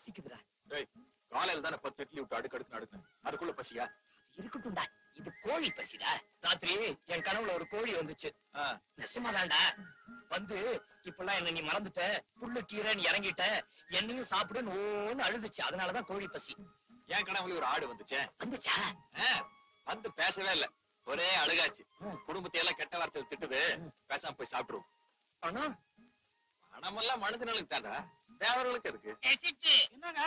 பசிக்குதுடா டேய் காலையில தானே பத்து இட்லி விட்டு அடுக்கு அடுக்கு அடுக்கு அதுக்குள்ள பசியா? இருக்கட்டும்டா. இது கோழி பசிடா. ராத்திரி என் கனவுல ஒரு கோழி வந்துச்சு. நெசமாதான்டா. வந்து இப்பெல்லாம் என்ன நீ மறந்துட்ட. புல்லு கீரைன்னு இறங்கிட்ட. என்னையும் சாப்பிடுன்னு ஓன்னு அழுதுச்சு. அதனாலதான் கோழி பசி. என் கனவுல ஒரு ஆடு வந்துச்சே. வந்துச்சா? வந்து பேசவே இல்ல. ஒரே அழுகாச்சு. குடும்பத்தை எல்லாம் கெட்ட வார்த்தை திட்டுது. பேசாம போய் சாப்பிட்டுருவோம். ஆனா பணமெல்லாம் மனுஷனுக்கு தாண்டா தேவர்களுக்கு என்னங்க?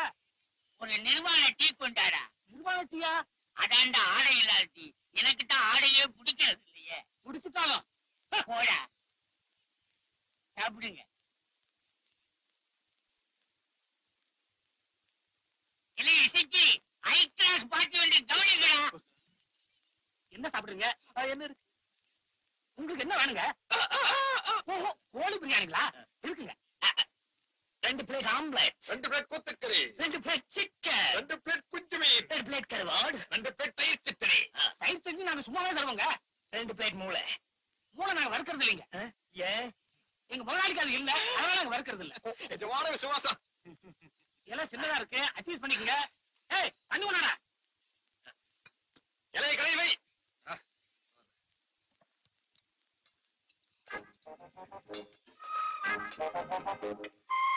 ஒரு நிர்வாண டீ கொண்டாடா. நிர்வாகத்தியா அதான்டா ஆடை இல்லாத டீ. எனக்கு தான் ஆடையே பிடிக்கிறது இல்லையே முடிச்சுட்டாலும் போடா சாப்பிடுங்க இல்ல இசைக்கு ஹை கிளாஸ் பார்ட்டி வந்து கவனிக்கடா என்ன சாப்பிடுறீங்க என்ன இருக்கு உங்களுக்கு என்ன வேணுங்க ஓஹோ கோழி பிரியாணிங்களா இருக்குங்க ரெண்டு பிளேட் ஆம்லெட் ரெண்டு பிளேட் கூத்துக்கறி ரெண்டு பிளேட் சிக்கன் ரெண்டு பிளேட் குஞ்சு மீன் ரெண்டு பிளேட் கருவாடு ரெண்டு பிளேட் தயிர் சித்திரை தயிர் செஞ்சு நாங்க சும்மாவே தருவோங்க ரெண்டு பிளேட் மூளை மூளை நாங்க வறுக்கிறது இல்லைங்க ஏன் எங்க முதலாளிக்கு அது இல்ல வறுக்கிறது இல்ல எஜமான விசுவாசம். எல்லாம் சின்னதா இருக்கு. அட்ஜஸ்ட் பண்ணிக்கங்க. ஏய் தண்ணி ஒண்ணா இலையை கழுவி. வை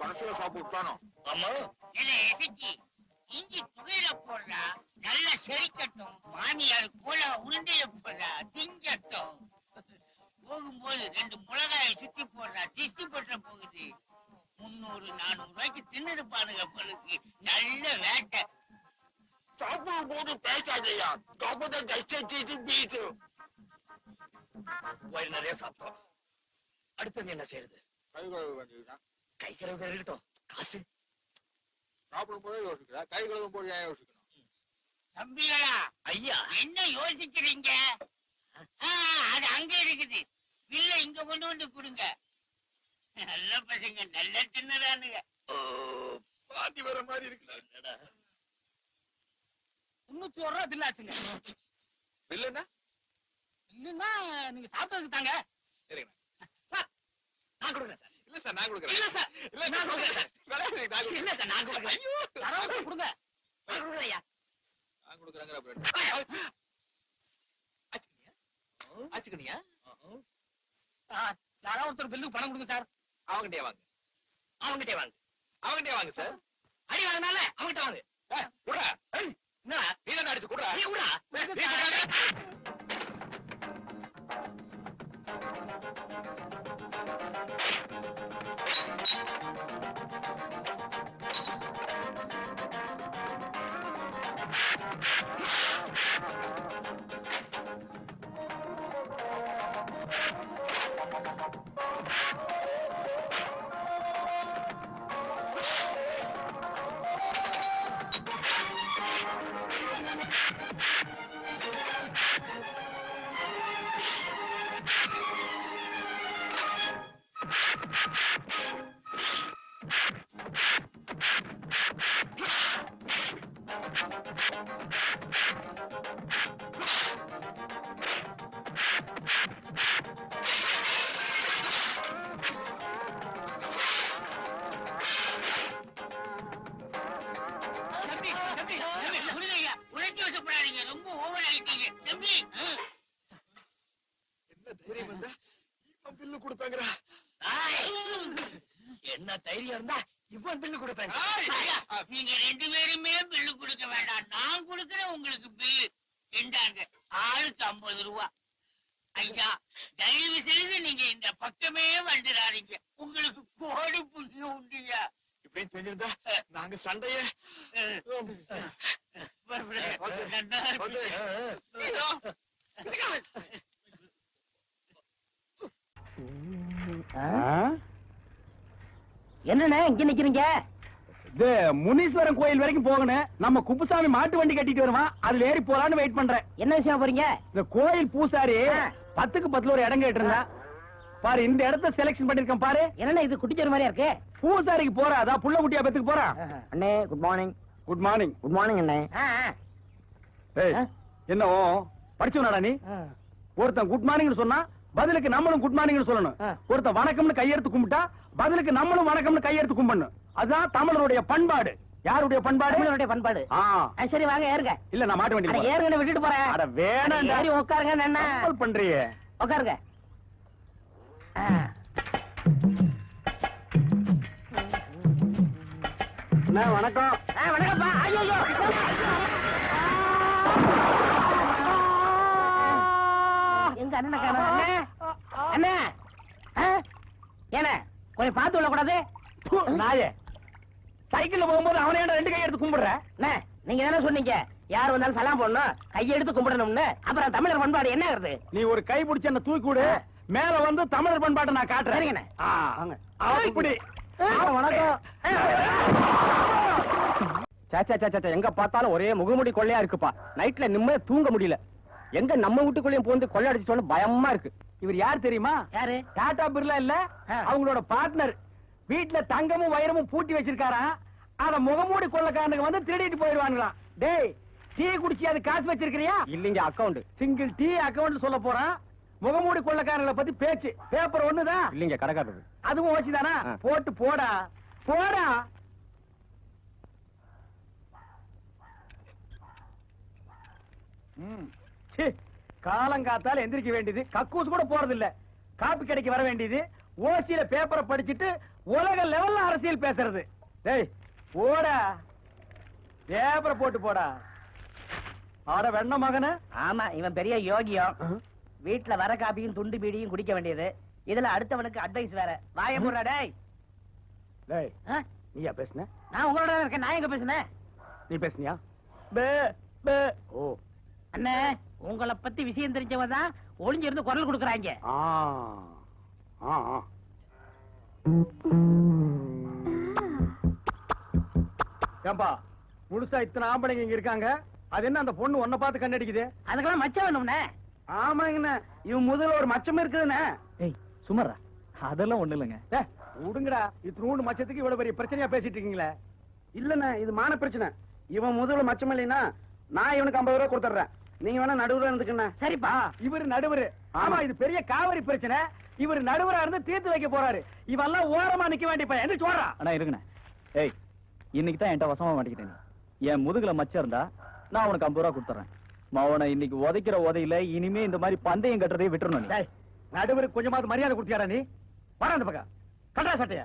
கடைசியில சாப்பிட்டு விட்டானோ ஆமா இல்ல இசைக்கு? இஞ்சி துகையில போடுறா நல்லா செரிக்கட்டும். மாமியார் கோல உருண்டைய போடுறா திங்கட்டும். போகும்போது ரெண்டு மிளகாய சுத்தி போடுறா திஸ்தி பற்ற போகுது. முன்னூறு நானூறு ரூபாய்க்கு தின்னு பாருங்க பொழுது நல்ல வேட்டை. சாப்பிடும் போது பேசாதையா? கபத கஷ்டத்தை பீசு வயிறு நிறைய சாப்பிட்டோம். அடுத்தது என்ன செய்யறது? கை கழுவ வேண்டியதுதான். கை கழுவு இருக்கட்டும். காசு. சாப்பிடும் போதே யோசிக்கிறா. கை கழுவும் போது ஏன் யோசிக்கணும்? தம்பிகளா ஐயா. என்ன யோசிக்கிறீங்க? ஆ, அது அங்க இருக்குது. இல்ல இங்க கொண்டு வந்து கொடுங்க. நல்ல பசங்க நல்ல தின்னுறானுங்க. பாத்தி வர மாதிரி இருக்குடா. முன்னூத்தி ஒரு ரூபா பில் ஆச்சுங்க. இல்லன்னா இல்லன்னா நீங்க சாப்பிட்டதுக்கு தாங்க. சார் நான் கொடுக்குறேன் சார். இல்ல சார் நான் கொடுக்குறேன். இல்ல சார் இல்ல நான் கொடுக்குறேன். சார். இல்ல சார் நான் கொடுக்குறேன்? ஐயோ. யாராவது கொடுங்க. நான் கொடுக்குறேன் ஐயா நான் கொடுக்குறேங்கிற அப்புறம் ஆச்சுக்கணியா ஆச்சுக்கணியா யாராவது ஒருத்தர் பில்லுக்கு பணம் கொடுங்க சார். அவங்கிட்டே வாங்க. அவங்ககிட்டே வாங்க. அவங்கிட்டே வாங்க சார். அடி வாங்கினால அவங்ககிட்ட வாங்க. என்னடா? நீ தான் அடிச்சு குடுறா? நீ விடா நீ தம்பி தம்பி உழைச்சி வசப்படாதீங்க ரொம்ப ஓவர் ஆயிட்டீங்க தம்பி என்ன தைரியம் இருந்தா இவன் பில்லு கொடுப்பாங்கடா என்ன தைரியம் இருந்தா இவன் பில்லு கொடுப்பேன் ஐயா, நீங்க ரெண்டு பேருமே பில்லு கொடுக்க வேண்டாம் நான் கொடுக்கறேன் உங்களுக்கு பில்லு என்றாங்க ஆளுக்கு ஐம்பது ரூபா ஐயா தயவு செய்து நீங்க இந்த பக்கமே வந்துடாதீங்க உங்களுக்கு கோடி புண்ணியம் உண்டுயா? இப்படின்னு தெரிஞ்சிருந்தா நாங்க சண்டைய. என்னண்ணே இங்க நிக்கிறீங்க? இது முனீஸ்வரன் கோயில் வரைக்கும் போகணும். நம்ம குப்புசாமி மாட்டு வண்டி கட்டிட்டு வருவான். அதுல ஏறி போலான்னு வெயிட் பண்றேன். என்ன விஷயம் போறீங்க? இந்த கோயில் பூசாரி. பத்துக்கு பத்துல ஒரு இடம் கேட்டிருந்தா பாரு இந்த இடத்த செலக்ஷன் பண்ணிருக்கேன் பாரு. என்னண்ணே இது குட்டிச்சோறு மாதிரியா இருக்கு? பூசாரிக்கு போறா அதான் புள்ள குட்டியா பெத்துக்கு போறான் அண்ணே good morning good morning good morning அண்ணே. ஏய் ஆ? என்ன ஓ படிச்சவனாடா நீ? ஒருத்தன் குட் மார்னிங்னு சொன்னா பதிலுக்கு நம்மளும் குட் மார்னிங்னு சொல்லணும். ஒருத்தன் வணக்கம்னு கையெடுத்து கும்பிட்டா பதிலுக்கு நம்மளும் வணக்கம்னு கையெடுத்து கும்பிடணும். அதுதான் தமிழருடைய பண்பாடு. யாருடைய பண்பாடு? தமிழனுடைய பண்பாடு. சரி வாங்க ஏறுங்க. இல்ல நான் மாட்டு வண்டி ஏறுங்க விட்டுட்டு போறேன். ஏறி உட்காருங்க கம்பல் பண்றியே. உட்காருங்க வணக்கம். ஆ, வணக்கம்ப்பா. ஐயோ எங்க அண்ணனை அண்ணே. அண்ணே? ஏண்ணே கொஞ்சம் பார்த்து விட கூடாது ப்பு, நாயே. சைக்கிள்ல போகும்போது அவனே ரெண்டு கை எடுத்து கும்பிடுற? அண்ணே நீங்க தானே சொன்னீங்க. யார் வந்தாலும் சலாம் போடணும். கையை எடுத்து கும்பிடணும்னு. அப்புறம் தமிழர் பண்பாடு என்ன ஆகுது நீ ஒரு கை பிடிச்ச என்ன தூக்கி விடு. மேல வந்து தமிழர் பண்பாட்டை நான் காட்டுறேன். ஆ, வணக்கம். சாச்சா சாச்சா எங்க பார்த்தாலும் ஒரே முகமுடி கொள்ளையா இருக்குப்பா. நைட்ல நிம்மதியா தூங்க முடியல. எங்க நம்ம வீட்டுக்குள்ளேயும் போந்து கொள்ளை அடிச்சிட்டோன்னு பயமா இருக்கு. இவர் யார் தெரியுமா? யாரு? டாடா பிர்லா இல்ல. அவங்களோட பார்ட்னர் வீட்ல தங்கமும் வைரமும் பூட்டி வச்சிருக்காராம் அத முகமூடி கொள்ளக்காரனுக்கு வந்து திருடிட்டு போயிடுவாங்களாம் டேய் டீ குடிச்சு அது காசு வச்சிருக்கிறியா? இல்லீங்க அக்கவுண்ட் சிங்கிள் டீ அக்கவுண்ட் சொல்ல போறான். முகமூடி கொள்ளக்காரங்களை பத்தி பேச்சு. பேப்பர் ஒண்ணுதான் இல்லீங்க கடைக்காரது அதுவும் ஓசிதானா? போட்டு போடா. போடா. காலங்காத்தால எந்திரிக்க வேண்டியது. கக்கூஸ் கூட போறது இல்ல காப்பி கடைக்கு வர வேண்டியது. ஓசியில பேப்பரை படிச்சிட்டு உலக லெவல்ல அரசியல் பேசுறது. டேய் போடா. பேப்பரை போட்டு போடா. ஆட வெண்ண மகன. ஆமா இவன் பெரிய யோகியம் வீட்ல வர காப்பியும் துண்டு பீடியும் குடிக்க வேண்டியது. இதுல அடுத்தவனுக்கு அட்வைஸ் வேற. வாய ஆ? நீயா பேசுன? நான் உங்களோட இருக்கேன் நான் எங்க பேசுனேன் நீ பேசுனியா? ஓ. அண்ணே உங்களை பத்தி விஷயம் தெரிஞ்சவங்க தான் ஒளிஞ்சிருந்து குரல் கொடுக்குறாங்க. ஆ ஆ ஆ. ஏம்பா முழுசா இத்தனை ஆம்பளைங்க இங்க இருக்காங்க. அது என்ன அந்த பொண்ணு உன்னை பார்த்து கண்ணடிக்குது? அதுக்கெல்லாம் மச்சம் வேணும்னே. ஆமாங்கண்ணே. இவன் முதல்ல ஒரு மச்சம் இருக்குதுண்ணே. ஏய் சுமரா அதெல்லாம் ஒண்ணு இல்லைங்க. விடுங்கடா. இத்தினூண்டு மச்சத்துக்கு இவ்வளவு பெரிய பிரச்சனையா பேசிட்டு இருக்கீங்களே. இல்லண்ணே இது மான பிரச்சனை. இவன் முதல்ல மச்சம் இல்லைன்னா நான் இவனுக்கு ஐம்பது ரூபாய் கொடுத்துட்றேன். நீங்க வேணா நடுவுல இருந்துக்கண்ணே. சரிப்பா. இவர் நடுவர். ஆமா இது பெரிய காவிரி பிரச்சனை. இவர் நடுவரா இருந்து தீர்த்து வைக்க போறாரு. இவெல்லாம் ஓரமா நிக்க வேண்டிய பையன். எந்திரிச்சு ஓடுறா. அண்ணா இருங்கண்ணே. ஏய் இன்னைக்கு தான் என்கிட்ட வசமா மாட்டிக்கிட்டேன். என் முதுகுல மச்சம் இருந்தா நான் உனக்கு ஐம்பது ரூபா கொடுத்துறேன் மவனை இன்னைக்கு உதைக்கிற உதையில இனிமே இந்த மாதிரி பந்தயம் கட்டுறதே விட்டுறணும் நீ. டேய் நடுவருக்கு கொஞ்சமாவது மரியாதை கொடுத்தியாடா நீ? வர அந்த பக்கம். கட்டா சட்டைய.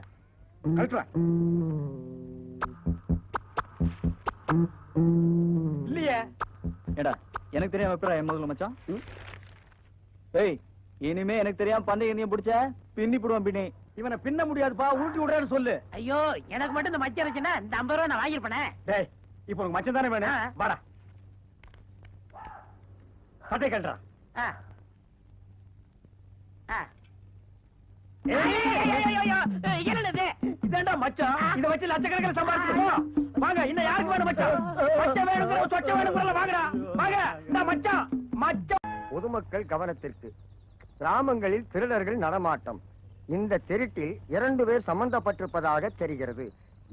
கழட்டுறா இல்லையே. ஏடா எனக்கு தெரியாம எப்படா என் முதுகுல மச்சான்? ஏய் இனிமே எனக்கு தெரியாம பந்தயம் நீ பிடிச்ச? பின்னி போடுவான் பின்னி. இவனை பின்ன முடியாதுப்பா ஊட்டி விடுறேன்னு சொல்லு. ஐயோ எனக்கு மட்டும் இந்த மச்சம் இருந்துச்சுன்னா இந்த ஐம்பது ரூபா நான் வாங்கிருப்பேனே டேய் இப்போ உனக்கு மச்சம் தானே வேணும். வாடா. என்னது? இதாண்டா மச்சான். இத வச்சு லட்சக்கணக்கில் வாங்க யாருக்கு வேணும் மச்சான்? வேணுங்கிற வாங்கடா. வாங்க இந்த மச்சான். மச்சான். பொதுமக்கள் கவனத்திற்கு. கிராமங்களில் திருடர்கள் நடமாட்டம். இந்த திருட்டில் இரண்டு பேர் சம்பந்தப்பட்டிருப்பதாக தெரிகிறது.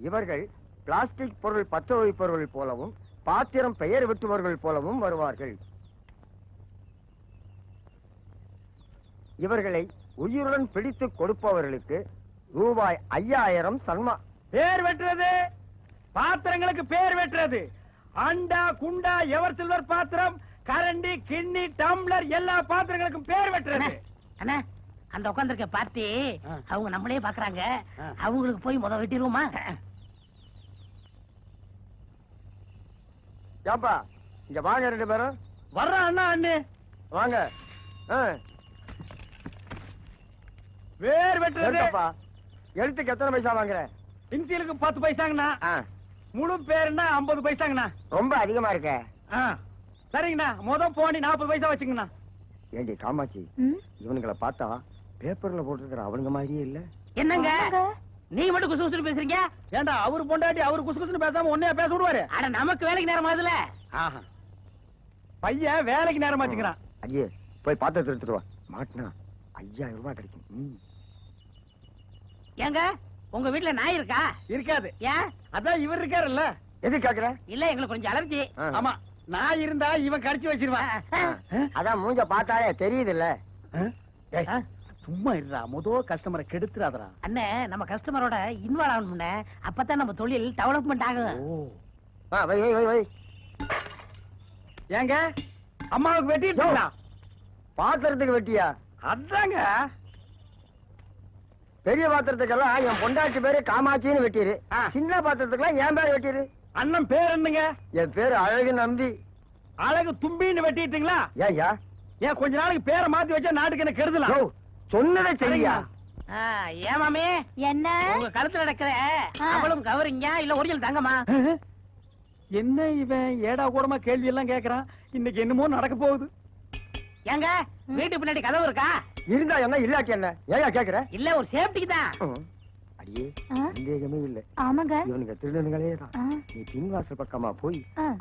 இவர்கள் பிளாஸ்டிக் பொருள் பற்ற வைப்பவர்கள் போலவும் பாத்திரம் பெயர் வெட்டுபவர்கள் போலவும் வருவார்கள். இவர்களை உயிருடன் பிடித்து கொடுப்பவர்களுக்கு ரூபாய் ஐயாயிரம் சன்மா. பேர் வெட்டுறது. பாத்திரங்களுக்கு பேர் வெட்டுறது. அண்டா குண்டா எவர் சில்வர் பாத்திரம் கரண்டி கிண்ணி டம்ளர் எல்லா பாத்திரங்களுக்கும் பேர் வெட்டுறது. அண்ணே, அந்த உட்கார்ந்திருக்க பார்ட்டி ஆ. அவங்க நம்மளே பாக்குறாங்க. அவங்களுக்கு போய் முத வெட்டிடுவோமா? ஏன்பா இங்க வாங்க ரெண்டு பேரும். வர்ற அண்ணா அண்ணு. வாங்க. ஆ, பேர் வெட்டுறது. எடுக்கப்பா. எழுத்துக்கு எத்தனை பைசா வாங்குற இன்சியலுக்கு பத்து பைசாங்கண்ணா. முழு பேருன்னா ஐம்பது பைசாங்கண்ணா. ரொம்ப அதிகமா இருக்க. சரிங்கண்ணா. முத போனி நாற்பது பைசா வச்சுங்கண்ணா. ஏண்டி காமாட்சி இவனுங்களை பார்த்தா பேப்பர்ல போட்டிருக்கிற அவனுங்க மாதிரியே இல்ல. என்னங்க? நீங்க மட்டும் குசு குசு பேசுறீங்க? ஏண்டா அவரு பொண்டாட்டி அவரு குசு குசுன்னு பேசாம உன்னையா பேச விடுவாரு? அட நமக்கு வேலைக்கு நேரம் ஆகுதுல ஆஹா. பையன் வேலைக்கு நேரமாச்சுக்கிறான் ஐயே போய் பாத்திரத்தை எடுத்துட்டு வா. மாட்டினா ஐயாயிரம் ரூபாய் கிடைக்கும். ஏங்க உங்க வீட்டுல நாய் இருக்கா? இருக்காது. ஏன் அதான் இவர் இருக்காருல்ல. எது கேக்குற? இல்ல எங்களுக்கு கொஞ்சம் அலர்ஜி. ஆமா நான் இருந்தா இவன் கடிச்சு வச்சிருவான். அதான் மூஞ்ச பார்த்தாலே தெரியுது இல்ல சும்மா இருடா. முத கஸ்டமரை கெடுத்துறாதடா. அண்ணே நம்ம கஸ்டமரோட இன்வால்வ் ஆகணும்னே அப்பதான் நம்ம தொழில் டெவலப்மெண்ட் ஆகும். வை வை வை வை ஏங்க அம்மாவுக்கு வெட்டிட்டீங்களா பாத்திரத்துக்கு வெட்டியா? அதாங்க. பெரிய பாத்திரத்துக்கெல்லாம் என் பொண்டாட்டி பேரு காமாட்சின்னு வெட்டிரு. சின்ன பாத்திரத்துக்கெல்லாம் என் பேர் வெட்டிரு. அண்ணன் பேர் என்னங்க? என் பேரு அழகு நம்பி அழகு தும்பின்னு வெட்டிட்டீங்களா? ஏய்யா. ஏன் கொஞ்ச நாளைக்கு பேரை மாத்தி வச்சா நாட்டுக்கு என்ன கெடுதலாம் சொன்னதை செய்யா. ஆ, ஏன் மாமி? என்ன? உங்க கழுத்துல நடக்கிற அவளும் கவரிங்க இல்ல ஒரிஜினல் தங்கம்மா என்ன இவன் ஏடா கூடமா கேள்வி எல்லாம் கேக்குறான்? இன்னைக்கு என்னமோ நடக்க போகுது. ஏங்க வீட்டு பின்னாடி கதவு இருக்கா? இருந்தா என்ன இல்லாட்டி என்ன ஏயா கேக்குற இல்ல ஒரு சேஃப்டிக்கு தான். அடியே? சந்தேகமே இல்ல ஆமாங்க இவனுங்க திருடனுங்களே தான் நீ பின்வாசல் பக்கமா போய்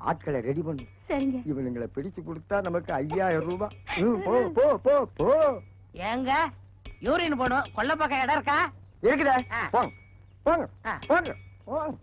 ஆட்களை ரெடி பண்ணு சரிங்க இவனுங்களை பிடிச்சு கொடுத்தா நமக்கு ஐயாயிரம் ரூபாய் போ போ போ போ ஏங்க யூரின் போடும் கொல்ல பக்கம் இடம் இருக்கா இருக்குதே. போங்க போங்க. போங்க போங்க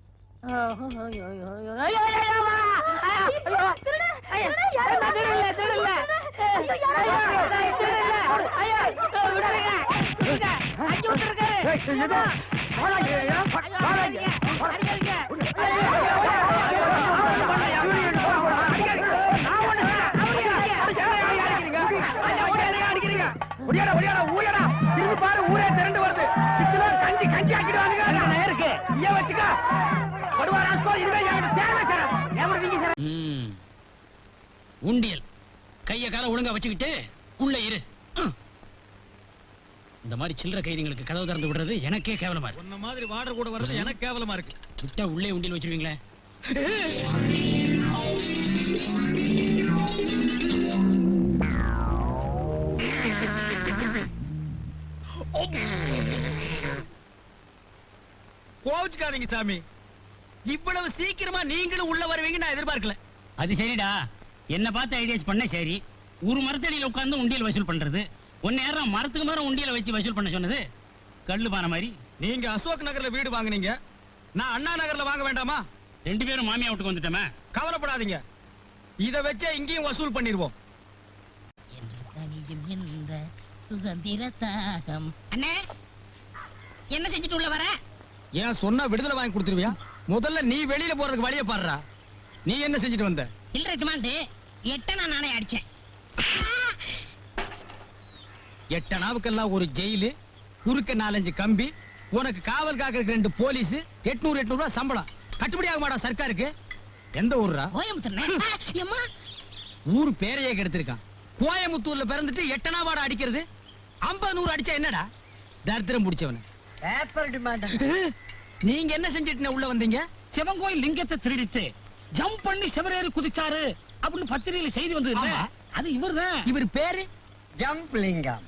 ஒடியாடா, ஒடியாடா, ஊயடா. திரும்பி பாரு, ஊரே திரண்டு வருது. சித்துனா கஞ்சி, கஞ்சி ஆக்கிடுவானுங்க. இருக்கு ஏன் வச்சுக்க? கொடுவா ராஸ்கோ, இனிமே என்கிட்ட தேவை சார். நீங்க சார் உண்டியல் கைய கால ஒழுங்கா வச்சுக்கிட்டு உள்ள இரு. இந்த மாதிரி சில்லற கைதிங்களுக்கு கதவு திறந்து விடுறது எனக்கே கேவலமா இருக்கு. உன்ன மாதிரி வாடர் கூட வர்றது எனக்கு கேவலமா இருக்கு. விட்டா உள்ளே உண்டியல் வச்சிருவீங்களே? கோவிச்சுக்காதீங்க சாமி. இவ்வளவு சீக்கிரமா நீங்களும் உள்ள வருவீங்க நான் எதிர்பார்க்கல. அது சரிடா. என்ன பார்த்து ஐடியாஸ் பண்ண சரி. ஒரு மரத்தடியில உட்கார்ந்து உண்டியல் வசூல் பண்றது. ஒன்னு நேரம் மரத்துக்கு மரம் உண்டியல வச்சு வசூல் பண்ண சொன்னது? கல்லு பான மாதிரி. நீங்க அசோக் நகர்ல வீடு வாங்குனீங்க. நான் அண்ணா நகர்ல வாங்க வேண்டாமா? ரெண்டு பேரும் மாமியா வீட்டுக்கு வந்துட்டோமே. கவலைப்படாதீங்க. இத வச்சே இங்கேயும் வசூல் பண்ணிடுவோம். அண்ணே என்ன செஞ்சுட்டு உள்ள வர? ஏன் சொன்னா விடுதலை வாங்கி கொடுத்துருவியா? முதல்ல நீ வெளியில போறதுக்கு வழிய பாடுறா நீ என்ன செஞ்சுட்டு வந்த? இல்ல ரிமாண்டு எட்டனா நானே அடிச்சேன். எட்டனாவுக்கெல்லாம் ஒரு ஜெயிலு குறுக்க நாலஞ்சு கம்பி உனக்கு காவல் காக்கிறதுக்கு ரெண்டு போலீஸ் எட்நூறு எட்நூறு ரூபாய் சம்பளம். கட்டுப்படி ஆக மாட்டா சர்க்காருக்கு? எந்த ஊர்ரா? கோயம்புத்தூர் எம்மா? ஊர் பேரையே கெடுத்திருக்கான். கோயமுத்தூர்ல பிறந்துட்டு எட்டனாவாட அடிக்கிறது? ஐம்பது நூறு அடிச்சா என்னடா? தரித்திரம் பிடிச்சவன. Paper demand. நீங்க என்ன செஞ்சுட்டு உள்ள வந்தீங்க? சிவங்கோயில் லிங்கத்தை திருடிட்டு ஜம்ப் பண்ணி சிவரேறி குதிச்சாரு அப்படின்னு பத்திரிகையில செய்தி வந்தது. அது இவர்தான். இவர் பேரு? ஜம்ப் லிங்கம்.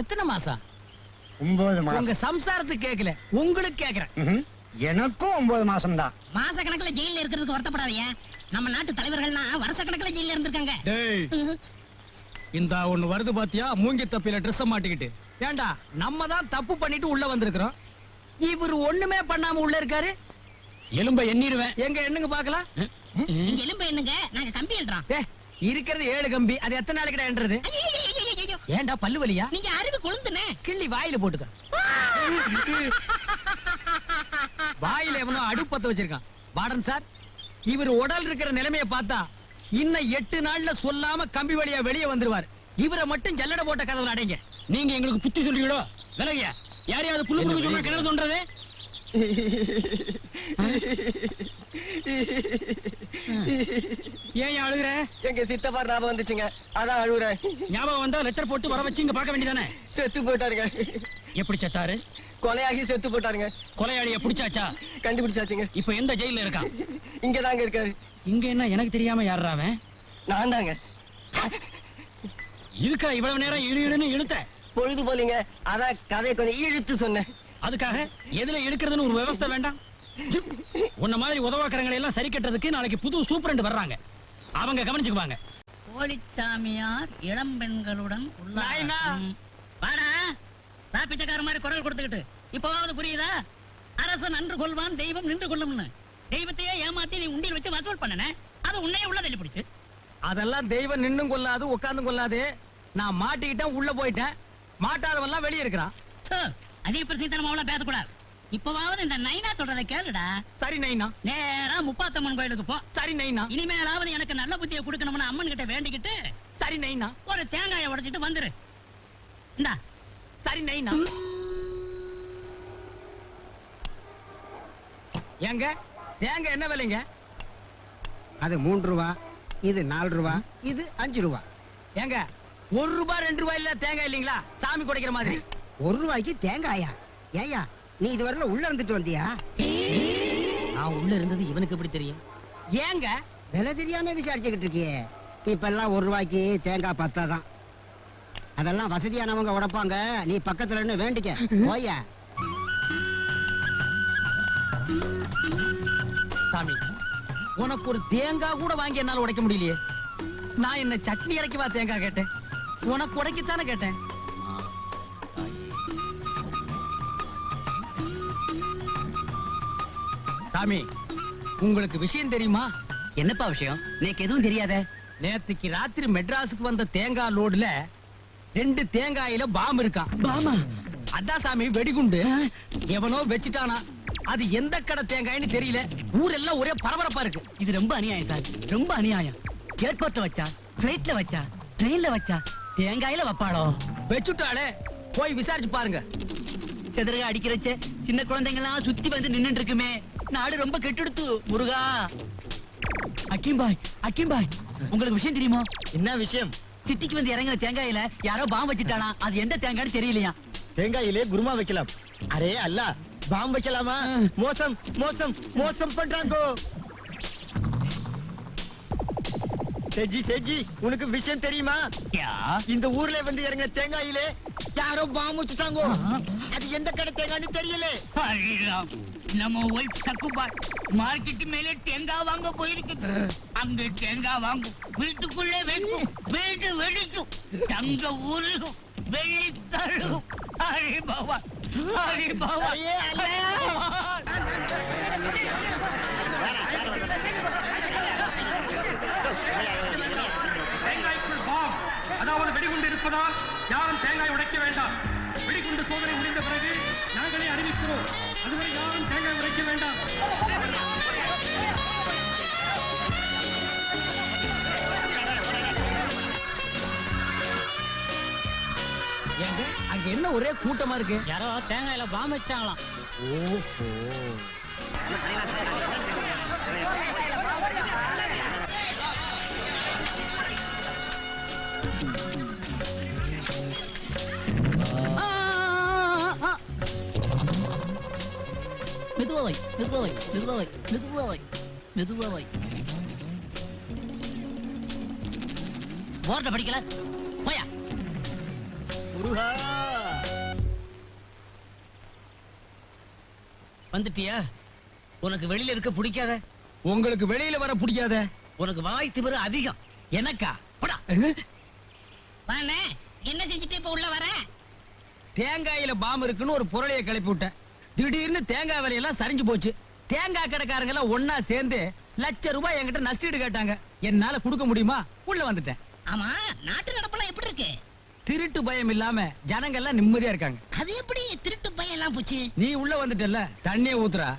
எத்தனை மாசம்? ஒன்பது உங்க சம்சாரத்துக்கு கேக்கல உங்களுக்கு கேக்குறேன். எனக்கும் ஒன்பது மாசம் தான் மாச கணக்குல ஜெயில இருக்கிறதுக்கு வருத்தப்படாதீங்க. நம்ம நாட்டு தலைவர்கள்லாம் வருஷ கணக்குல ஜெயில இருந்திருக்காங்க. டேய். இந்த ஒண்ணு வருது பாத்தியா? மூங்கி தப்பில ட்ரெஸ் மாட்டிக்கிட்டு. ஏண்டா நம்ம தான் தப்பு பண்ணிட்டு உள்ள வந்திருக்கிறோம். இவர் ஒண்ணுமே பண்ணாம உள்ள இருக்காரு. எலும்ப எண்ணிடுவேன். எங்க என்னங்க பாக்கலாம் நீங்க எலும்பு என்னங்க நாங்க கம்பி ஏ இருக்கிறது ஏழு கம்பி அது எத்தனை நாளைக்கு என்றது ஏண்டா பல்லு வலியா? நீங்க அறிவு கொழுந்துனே கிள்ளி வாயில போட்டுக்க. வாயில எவனோ அடுப்பத்த வச்சிருக்கான். வார்டன் சார் இவர் உடல் இருக்கிற நிலைமைய பார்த்தா இன்னும் எட்டு நாள்ல சொல்லாம கம்பி வழியா வெளியே வந்துருவார். இவரை மட்டும் ஜல்லட போட்ட கதவுல அடைங்க. நீங்க எங்களுக்கு புத்தி சொல்றீங்களோ? விலகிய. யாரையாவது புல்லு புல்லு சொன்னா கிணறு தோன்றது ஏன் அழுகுற? எங்க சித்தப்பா ஞாபகம் வந்துச்சுங்க. அதான் அழுகுறேன். ஞாபகம் வந்தா லெட்டர் போட்டு வர வச்சு இங்க பார்க்க வேண்டியதானே? செத்து போயிட்டாருங்க. எப்படி செத்தாரு? கொலையாகி செத்து போயிட்டாருங்க. கொலையாளிய புடிச்சாச்சா? கண்டுபிடிச்சாச்சுங்க. இப்ப எந்த ஜெயில இருக்கான் இங்க தாங்க இருக்காரு. இங்க என்ன எனக்கு தெரியாம யாரா அவன்? நான் தாங்க. இதுக்கா இவ்வளவு நேரம் இழு இழுன்னு இழுத்த? பொழுது போலீங்க. அதான் கதையை கொஞ்சம் இழுத்து சொன்னேன். அதுக்காக எதுல எடுக்கிறதுன்னு ஒரு விவஸ்தை வேண்டாம். உன்ன மாதிரி உதவாக்கறங்களை எல்லாம் சரி கட்டுறதுக்கு நாளைக்கு புது சூப்பரண்ட் வர்றாங்க. அவங்க கவனிச்சுக்குவாங்க. போலிச்சாமியார் இளம் பெண்களுடன். வாடா. பிச்சைக்கார மாதிரி குரல் கொடுத்துக்கிட்டு. இப்பவாவது புரியுதா? அரசன் நன்று கொள்வான் தெய்வம் நின்று கொள்ளும்னு. தெய்வத்தையே ஏமாத்தி நீ உண்டியல் வச்சு வசூல் பண்ணன. அது உன்னையே உள்ள தள்ளி பிடிச்சு அதெல்லாம் தெய்வம் நின்னும் கொள்ளாது உட்கார்ந்தும் கொள்ளாது. நான் மாட்டிக்கிட்டேன் உள்ள போயிட்டேன். மாட்டாதவெல்லாம் வெளியே இருக்கிறான். சோ அதிக பிரசித்தனமா அவ்வளவு பேசக்கூடாது. இப்பவாவது இந்த நைனா சொல்றதை கேளுடா. சரி நைனா. நேரா முப்பாத்தம்மன் கோயிலுக்கு போ. சரி நைனா. இனிமேலாவது எனக்கு நல்ல புத்தியை கொடுக்கணும்னு அம்மன் கிட்ட வேண்டிக்கிட்டு சரி நைனா. ஒரு தேங்காயை உடைச்சிட்டு வந்துரு. இந்தா. சரி நைனா. ஏங்க தேங்க என்ன விலைங்க? அது மூன்று ரூபா இது நாலு ரூபா இது அஞ்சு ரூபா. ஏங்க ஒரு ரூபாய் ரெண்டு ரூபாய் இல்ல தேங்காய் இல்லீங்களா? சாமி குடைக்கிற மாதிரி. ஒரு ரூபாய்க்கு தேங்காயா? ஏயா நீ இதுவரையில உள்ள இருந்துட்டு வந்தியா? நான் உள்ள இருந்தது இவனுக்கு எப்படி தெரியும்? ஏங்க விலை தெரியாம விசாரிச்சுக்கிட்டு இருக்கியே. இப்ப எல்லாம் ஒரு ரூபாய்க்கு தேங்காய் பத்தாதான். அதெல்லாம் வசதியானவங்க உடைப்பாங்க. நீ பக்கத்துல நின்னு வேண்டிக்க. போயா சாமி உனக்கு ஒரு தேங்காய் கூட வாங்கி என்னால உடைக்க முடியலையே. நான் என்ன சட்னி இறக்கி வா தேங்காய் கேட்டேன்? உனக்கு உடைக்கத்தானே கேட்டேன்? சாமி உங்களுக்கு விஷயம் தெரியுமா? என்னப்பா விஷயம்? எனக்கு எதுவும் தெரியாத? நேத்துக்கு ராத்திரி மெட்ராஸுக்கு வந்த தேங்காய் லோடுல ரெண்டு தேங்காயில பாம் இருக்கான் பாமா அதான் சாமி வெடிகுண்டு. எவனோ வச்சுட்டானா. அது எந்த கடை தேங்காய்னு தெரியல. ஊரெல்லாம் ஒரே பரபரப்பா இருக்கு. இது ரொம்ப அநியாயம் சார். ரொம்ப அநியாயம். ஏர்போர்ட்ல வச்சா பிளைட்ல வச்சா ட்ரெயின்ல வச்சா தேங்காயில வைப்பாளோ? வச்சுட்டாளே போய் விசாரிச்சு பாருங்க. செதறக அடிக்கிறச்ச. சின்ன குழந்தைங்க எல்லாம் சுத்தி வந்து நின்னுட்டு இருக்குமே. நாடு ரொம்ப கெட்டுடுத்து முருகா. அக்கிம் பாய் அக்கிம் பாய் உங்களுக்கு விஷயம் தெரியுமா? என்ன விஷயம்? சிட்டிக்கு வந்து இறங்குற தேங்காயில யாரோ பாம்பு வச்சுட்டானா? அது எந்த தேங்காய்னு தெரியலையா? தேங்காயிலே குருமா வைக்கலாம். அரே அல்ல பாம் வைக்கலாமா? மோசம் மோசம் மோசம் பண்றாங்கோ. செஜி செஜி உனக்கு விஷயம் தெரியுமா? இந்த ஊர்ல வந்து இறங்கின தேங்காயிலே யாரோ பாம் வச்சுட்டாங்கோ. அது எந்த கடை தேங்காய்னு தெரியல. நம்ம ஒய்ஃப் சக்குபாய் மார்க்கெட் மேலே தேங்காய் வாங்க போயிருக்கு. அங்க தேங்காய் வாங்கும். வீட்டுக்குள்ளே வைக்கும். வீடு வெடிக்கும். தங்க ஊருகும் வெள்ளி தருகும் ஹரி பகவான் ஹரி பகவான். தேங்காய்க்குள் பாம். அதாவது வெடிகுண்டு இருப்பதால் யாரும் தேங்காய் உடைக்க வேண்டாம். வெடிகுண்டு சோதனை முடிந்த பிறகு நாங்களே அறிவிக்கிறோம். அதுவரை யாரும் தேங்காய் உடைக்க வேண்டாம். ஏங்க அங்க என்ன ஒரே கூட்டமா இருக்கு? யாரோ தேங்காயில பாம்பு வச்சுட்டாங்களாம். மெதுவாவை மெதுவாவை மெதுவாவை மெதுவாவை மெதுவாவை போர்ட படிக்கல. போயா. வந்துட்டியா? உனக்கு வெளியில இருக்க பிடிக்காத? உங்களுக்கு வெளியில வர பிடிக்காத? உனக்கு வாய் திமிரு அதிகம். எனக்கா? போடா. என்ன செஞ்சுட்டு இப்ப உள்ள வர? தேங்காயில பாம் இருக்குன்னு ஒரு பொருளைய கிளப்பி விட்டேன். திடீர்னு தேங்காய் விலையெல்லாம் சரிஞ்சு போச்சு. தேங்காய் கடைக்காரங்க எல்லாம் ஒன்னா சேர்ந்து லட்ச ரூபாய் என்கிட்ட நஷ்டீடு கேட்டாங்க. என்னால கொடுக்க முடியுமா? உள்ள வந்துட்டேன். ஆமா நாட்டு நடப்பெல்லாம் எப்படி இருக்கு? திருட்டு பயம் இல்லாம ஜனங்க எல்லாம் நிம்மதியா இருக்காங்க. அது எப்படி திருட்டு பையன் எல்லாம் போச்சு? நீ உள்ள வந்துட்டல்ல தண்ணிய ஊத்துறா.